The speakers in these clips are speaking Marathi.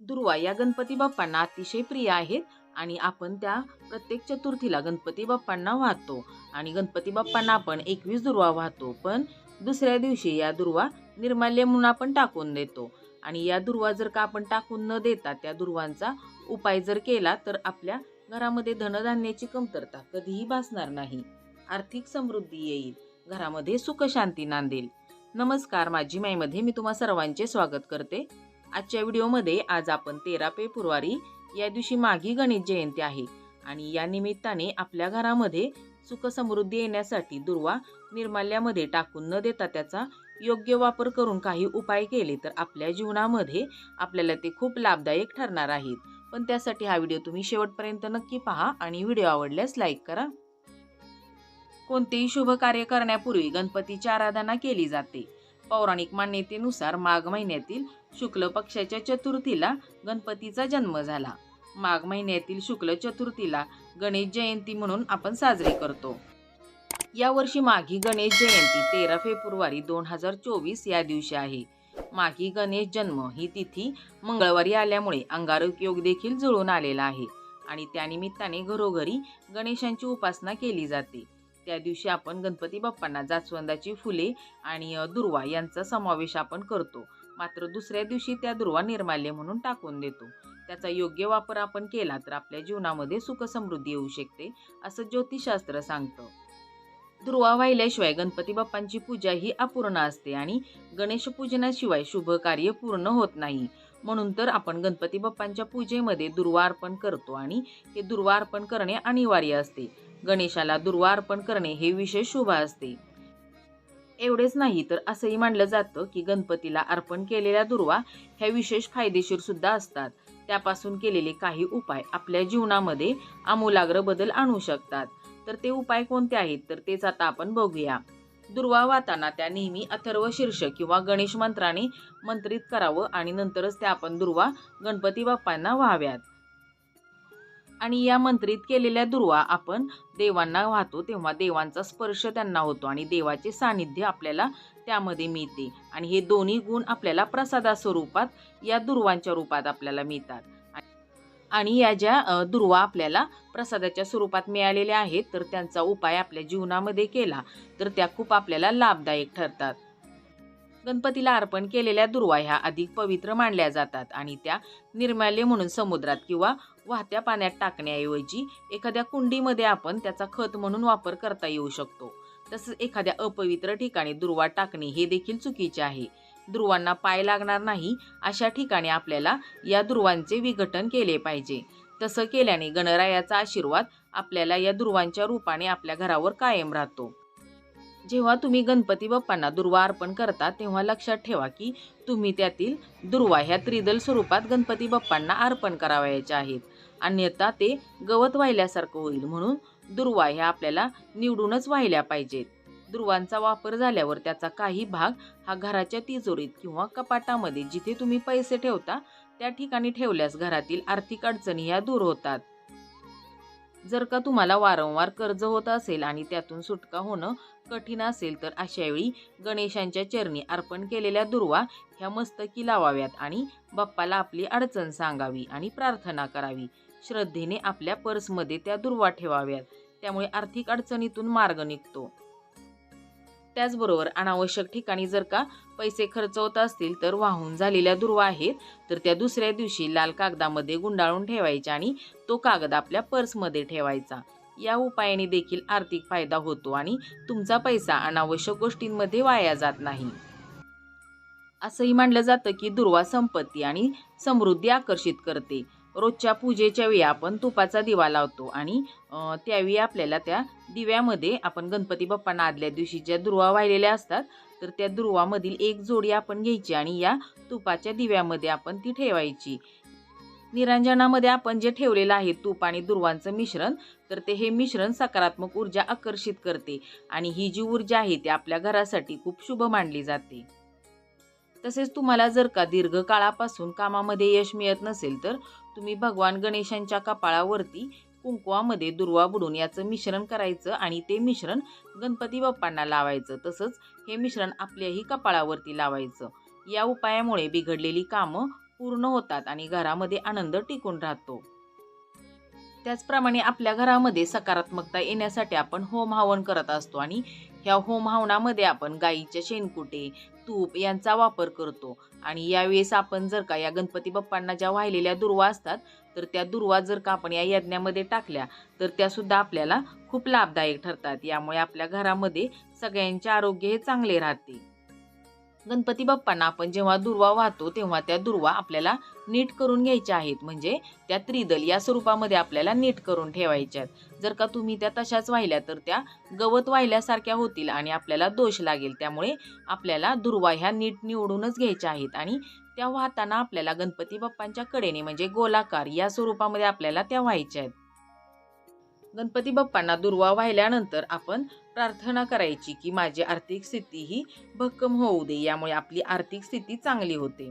दुर्वा या गणपती बाप्पांना अतिशय प्रिय आहेत आणि आपण त्या प्रत्येक चतुर्थीला गणपती बाप्पांना वाहतो आणि गणपती बाप्पांना आपण एकवीस दुर्वा वाहतो पण दुसऱ्या दिवशी या दुर्वा निर्माल्य म्हणून आपण टाकून देतो. आणि या दुर्वा जर का आपण टाकून न देता त्या दुर्वांचा उपाय जर केला तर आपल्या घरामध्ये धनधान्याची कमतरता कधीही भासणार नाही. आर्थिक समृद्धी येईल. घरामध्ये सुखशांती नांदेल. नमस्कार माझी माईमध्ये मी तुम्हा सर्वांचे स्वागत करते. आजच्या व्हिडिओमध्ये आज आपण तेरा फेब्रुवारी या दिवशी माघी गणेश जयंती आहे. आणि या निमित्ताने आपल्या घरामध्ये सुख समृद्धी येण्यासाठी दुर्वा निर्माल्यामध्ये टाकून न देता त्याचा योग्य वापर करून काही उपाय केले तर आपल्या जीवनामध्ये आपल्याला ते खूप लाभदायक ठरणार आहेत. पण त्यासाठी हा व्हिडिओ तुम्ही शेवटपर्यंत नक्की पहा आणि व्हिडिओ आवडल्यास लाईक करा. कोणतेही शुभ कार्य करण्यापूर्वी गणपतीची आराधना केली जाते. पौराणिक मान्यतेनुसार माघ महिन्यातील शुक्ल पक्षाच्या चतुर्थीला गणपतीचा जन्म झाला. माघ महिन्यातील शुक्ल चतुर्थीला गणेश जयंती म्हणून आपण साजरी करतो. यावर्षी माघी गणेश जयंती तेरा फेब्रुवारी दोन हजार चोवीस या दिवशी आहे. माघी गणेश जन्म ही तिथी मंगळवारी आल्यामुळे अंगारक योग देखील जुळून आलेला आहे आणि त्यानिमित्ताने घरोघरी गणेशांची उपासना केली जाते. त्या दिवशी आपण गणपती बाप्पांना जास्वंदाची फुले आणि दुर्वा यांचा समावेश आपण करतो. मात्र दुसऱ्या दिवशी त्या दुर्वा निर्माल्य म्हणून टाकून देतो. त्याचा योग्य वापर आपण केला तर आपल्या जीवनामध्ये सुख समृद्धी येऊ शकते असं ज्योतिषशास्त्र सांगतं. दुर्वा वाहिल्याशिवाय गणपती बाप्पांची पूजा ही अपूर्ण असते आणि गणेश पूजनाशिवाय शुभ कार्य पूर्ण होत नाही. म्हणून तर आपण गणपती बाप्पांच्या पूजेमध्ये दुर्वा अर्पण करतो आणि हे दुर्वा अर्पण करणे अनिवार्य असते. गणेशाला दुर्वा अर्पण करणे हे विशेष शुभ असते. एवढेच नाही तर असंही मानलं जातं की गणपतीला अर्पण केलेल्या दुर्वा ह्या विशेष फायदेशीर सुद्धा असतात. त्यापासून केलेले काही उपाय आपल्या जीवनामध्ये आमूलाग्र बदल आणू शकतात. तर ते उपाय कोणते आहेत? तर तेच आता आपण बघूया. दुर्वा वाहताना त्या नेहमी अथर्व शीर्ष किंवा गणेश मंत्राने मंत्रित करावं आणि नंतरच त्या आपण दुर्वा गणपती बाप्पांना व्हाव्यात. आणि या मंत्रित केलेल्या दुर्वा आपण देवांना वाहतो तेव्हा देवांचा स्पर्श त्यांना होतो आणि देवाचे सानिध्य आपल्याला त्यामध्ये मिळते. आणि हे दोन्ही गुण आपल्याला प्रसादा स्वरूपात या दुर्वांच्या रूपात आपल्याला मिळतात. आणि या ज्या दुर्वा आपल्याला प्रसादाच्या स्वरूपात मिळालेल्या आहेत तर त्यांचा उपाय आपल्या जीवनामध्ये केला तर त्या खूप आपल्याला लाभदायक ठरतात. गणपतीला अर्पण केलेल्या दुर्वा ह्या अधिक पवित्र मानल्या जातात आणि त्या निर्माल्य म्हणून समुद्रात किंवा वाहत्या पाण्यात टाकण्याऐवजी एखाद्या कुंडीमध्ये आपण त्याचा खत म्हणून वापर करता येऊ शकतो. तसंच एखाद्या अपवित्र ठिकाणी दुर्वा टाकणे हे देखील चुकीचे आहे. दुर्वांना पाय लागणार नाही अशा ठिकाणी आपल्याला या दुर्वांचे विघटन केले पाहिजे. तसं केल्याने गणरायाचा आशीर्वाद आपल्याला या दुर्वांच्या रूपाने आपल्या घरावर कायम राहतो. जेव्हा तुम्ही गणपती बाप्पांना दुर्वा अर्पण करता तेव्हा लक्षात ठेवा की तुम्ही त्यातील दुर्वा ह्या त्रिदल स्वरूपात गणपती बाप्पांना अर्पण करावयाच्या आहेत. अन्यथा ते गवत वाहिल्यासारखं होईल म्हणून दुर्वा ह्या आपल्याला निवडूनच वाहिल्या पाहिजेत. दुर्वांचा वापर झाल्यावर त्याचा काही भाग हा घराच्या तिजोरीत किंवा कपाटामध्ये जिथे तुम्ही पैसे ठेवता त्या ठिकाणी ठेवल्यास घरातील आर्थिक अडचणी ह्या दूर होतात. जर का तुम्हाला वारंवार कर्ज होत असेल आणि त्यातून सुटका होणं कठीण असेल तर अशावेळी गणेशांच्या चरणी अर्पण केलेल्या दुर्वा ह्या मस्तकी लावाव्यात आणि बाप्पाला आपली अडचण सांगावी आणि प्रार्थना करावी. श्रद्धेने आपल्या पर्समध्ये त्या दुर्वा ठेवाव्यात. त्यामुळे आर्थिक अडचणीतून मार्ग निघतो. त्याचबरोबर अनावश्यक ठिकाणी जर का पैसे खर्च होत असतील तर वाहून झालेल्या दुर्वा आहेत तर त्या दुसऱ्या दिवशी लाल कागदामध्ये गुंडाळून ठेवायच्या आणि तो कागद आपल्या पर्समध्ये ठेवायचा. या उपायाने देखील आर्थिक फायदा होतो आणि तुमचा पैसा अनावश्यक गोष्टींमध्ये वाया जात नाही. असंही मानलं जातं की दुर्वा संपत्ती आणि समृद्धी आकर्षित करते. रोजच्या पूजेच्या वेळी आपण तुपाचा दिवा लावतो आणि त्यावेळी आपल्याला त्या दिव्यामध्ये आपण गणपती बाप्पांना आदल्या दिवशी ज्या दुर्वा वाहिलेल्या असतात तर त्या दुर्वामधील एक जोडी आपण घ्यायची आणि या तुपाच्या दिव्यामध्ये आपण ती ठेवायची. निरंजनामध्ये आपण जे ठेवलेलं आहे तूप आणि दुर्वांचं मिश्रण तर ते हे मिश्रण सकारात्मक ऊर्जा आकर्षित करते आणि ही जी ऊर्जा आहे ती आपल्या घरासाठी खूप शुभ मानली जाते. तसेच तुम्हाला जर का दीर्घकाळापासून कामामध्ये यश मिळत नसेल तर तुम्ही भगवान गणेशांच्या कपाळावरती कुंकवामध्ये दुर्वा बुडून याचं मिश्रण करायचं आणि ते मिश्रण गणपती बाप्पांना लावायचं. तसंच हे मिश्रण आपल्याही कपाळावरती लावायचं. या उपायामुळे बिघडलेली कामं पूर्ण होतात आणि घरामध्ये आनंद टिकून राहतो. त्याचप्रमाणे आपल्या घरामध्ये सकारात्मकता येण्यासाठी आपण होम हवन करत असतो आणि ह्या होमहावनामध्ये आपण गाईच्या शेणकुटे तूप यांचा वापर करतो. आणि यावेळेस आपण जर का या गणपती बाप्पांना ज्या वाहिलेल्या दुर्वा असतात तर त्या दुर्वा जर का आपण या यज्ञामध्ये टाकल्या तर त्यासुद्धा आपल्याला खूप लाभदायक ठरतात. यामुळे आपल्या घरामध्ये सगळ्यांचे आरोग्य हे चांगले राहते. गणपती बाप्पांना आपण जेव्हा दुर्वा वाहतो तेव्हा त्या दुर्वा आपल्याला नीट करून घ्यायच्या आहेत. म्हणजे त्या त्रिदल या स्वरूपामध्ये आपल्याला नीट करून ठेवायच्या आहेत जर का तुम्ही त्या तशाच वाहिल्या तर त्या गवत वाहिल्यासारख्या होतील आणि आपल्याला दोष लागेल. त्यामुळे आपल्याला दुर्वा ह्या नीट निवडूनच घ्यायच्या आहेत आणि त्या वाहताना आपल्याला गणपती बाप्पांच्या कडेने म्हणजे गोलाकार या स्वरूपामध्ये आपल्याला त्या व्हायच्या आहेत. गणपती बाप्पांना दुर्वा वाहिल्यानंतर आपण प्रार्थना करायची की माझी आर्थिक स्थिती ही भक्कम होऊ दे यामुळे आपली आर्थिक स्थिती चांगली होते.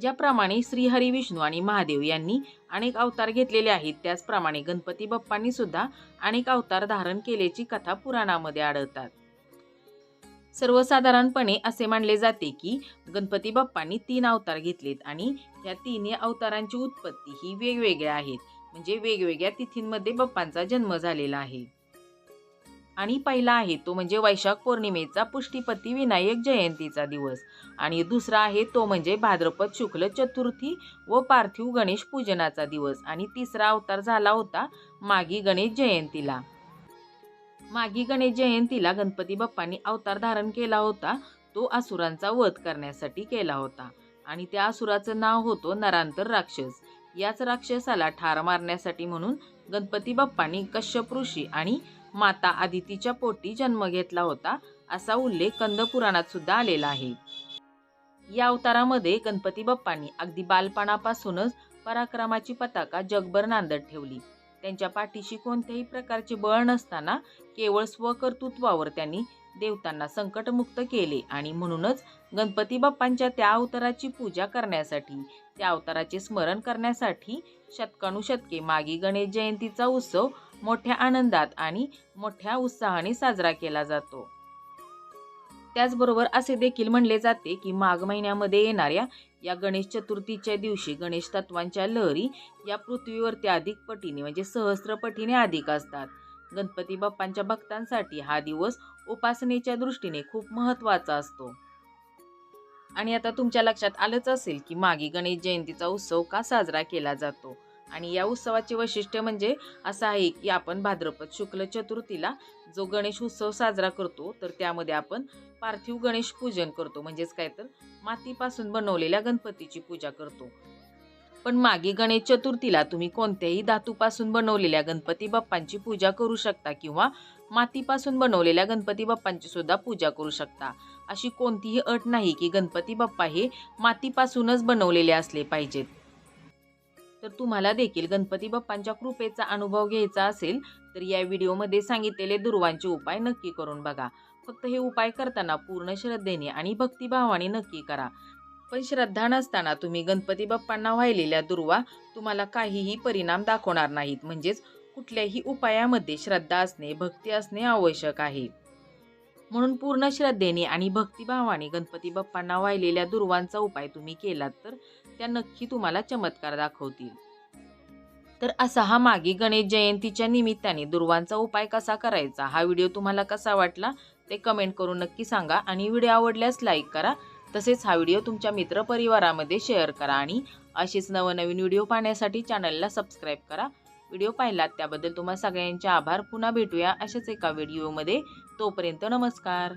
ज्याप्रमाणे श्रीहरी विष्णू आणि महादेव यांनी अनेक अवतार घेतलेले आहेत त्याचप्रमाणे गणपती बाप्पांनी सुद्धा अनेक अवतार धारण केल्याची कथा पुराणामध्ये आढळतात. सर्वसाधारणपणे असे मानले जाते की गणपती बाप्पांनी तीन अवतार घेतलेत आणि या तिन्ही अवतारांची उत्पत्ती ही वेगवेगळ्या आहेत. म्हणजे वेगवेगळ्या तिथींमध्ये बाप्पांचा जन्म झालेला आहे. आणि पहिला आहे तो म्हणजे वैशाख पौर्णिमेचा पुष्टीपती विनायक जयंतीचा दिवस. आणि दुसरा आहे तो म्हणजे भाद्रपद शुक्ल चतुर्थी व पार्थिव गणेश पूजनाचा दिवस. आणि तिसरा अवतार झाला होता मागी गणेश जयंतीला. मागी गणेश जयंतीला गणपती बाप्पांनी अवतार धारण केला होता. तो असुरांचा वध करण्यासाठी केला होता. आणि त्या असुराचं नाव होतं नरांतर राक्षस. याच राक्षसाला ठार मारण्यासाठी म्हणून गणपती बाप्पांनी कश्यप ऋषी आणि माता आदितीच्या पोटी जन्म घेतला होता असा उल्लेख कंदपुराणात सुद्धा आलेला आहे. या अवतारामध्ये गणपती बाप्पांनी अगदी बालपणापासूनच पराक्रमाची पताका जगभर नांदत ठेवली. त्यांच्या पाठीशी कोणत्याही प्रकारचे बळ नसताना केवळ स्वकर्तृत्वावर त्यांनी देवतांना संकटमुक्त केले आणि म्हणूनच गणपती बाप्पांच्या त्या अवताराची पूजा करण्यासाठी त्या अवताराचे स्मरण करण्यासाठी शतकानुशतके मागी गणेश जयंतीचा उत्सव मोठ्या आनंदात आणि मोठ्या उत्साहाने साजरा केला जातो. त्याचबरोबर असे देखील म्हणले जाते की माघ महिन्यामध्ये येणाऱ्या या गणेश चतुर्थीच्या दिवशी गणेश तत्वांच्या लहरी या पृथ्वीवरती अधिक पटीने म्हणजे सहस्त्र पटीने अधिक असतात. गणपती बाप्पांच्या भक्तांसाठी हा दिवस उपासनेच्या दृष्टीने खूप महत्त्वाचा असतो. आणि आता तुमच्या लक्षात आलंच असेल की मागे गणेश जयंतीचा उत्सव का साजरा केला जातो? आणि या उत्सवाचे वैशिष्ट्य म्हणजे असं आहे की आपण भाद्रपद शुक्ल चतुर्थीला जो गणेश उत्सव साजरा करतो तर त्यामध्ये आपण पार्थिव गणेश पूजन करतो. म्हणजेच काय तर मातीपासून बनवलेल्या गणपतीची पूजा करतो. पण मागे गणेश चतुर्थीला तुम्ही कोणत्याही धातूपासून बनवलेल्या गणपती बाप्पांची पूजा करू शकता किंवा मातीपासून बनवलेल्या गणपती बाप्पांची सुद्धा पूजा करू शकता. अशी कोणतीही अट नाही की गणपती बाप्पा हे मातीपासूनच बनवलेले असले पाहिजेत. तर तुम्हाला देखील गणपती बाप्पांच्या कृपेचा अनुभव घ्यायचा असेल तर या व्हिडिओमध्ये सांगितलेले दुर्वांचे उपाय नक्की करून बघा. फक्त हे उपाय करताना पूर्ण श्रद्धेने आणि भक्तिभावाने नक्की करा. पण श्रद्धा नसताना तुम्ही गणपती बाप्पांना वाहिलेल्या दुर्वा तुम्हाला काहीही परिणाम दाखवणार नाहीत. म्हणजेच कुठल्याही उपायामध्ये श्रद्धा असणे भक्ती असणे आवश्यक आहे. म्हणून पूर्ण श्रद्धेने आणि भक्तिभावाने गणपती बाप्पांना वाहिलेल्या दुर्वांचा उपाय तुम्ही केलात तर त्या नक्की तुम्हाला चमत्कार दाखवतील. तर असा हा मागे गणेश जयंतीच्या निमित्ताने दुर्वांचा उपाय कसा करायचा हा व्हिडिओ तुम्हाला कसा वाटला ते कमेंट करून नक्की सांगा आणि व्हिडिओ आवडल्यास लाईक करा. तसेच हा व्हिडिओ तुमच्या मित्रपरिवारामध्ये शेअर करा आणि असेच नवनवीन व्हिडिओ पाहण्यासाठी चॅनलला सबस्क्राईब करा. व्हिडिओ पाहिलात त्याबद्दल तुम्हा सगळ्यांचे आभार. पुन्हा भेटूया अशाच एका व्हिडिओमध्ये. तोपर्यंत नमस्कार.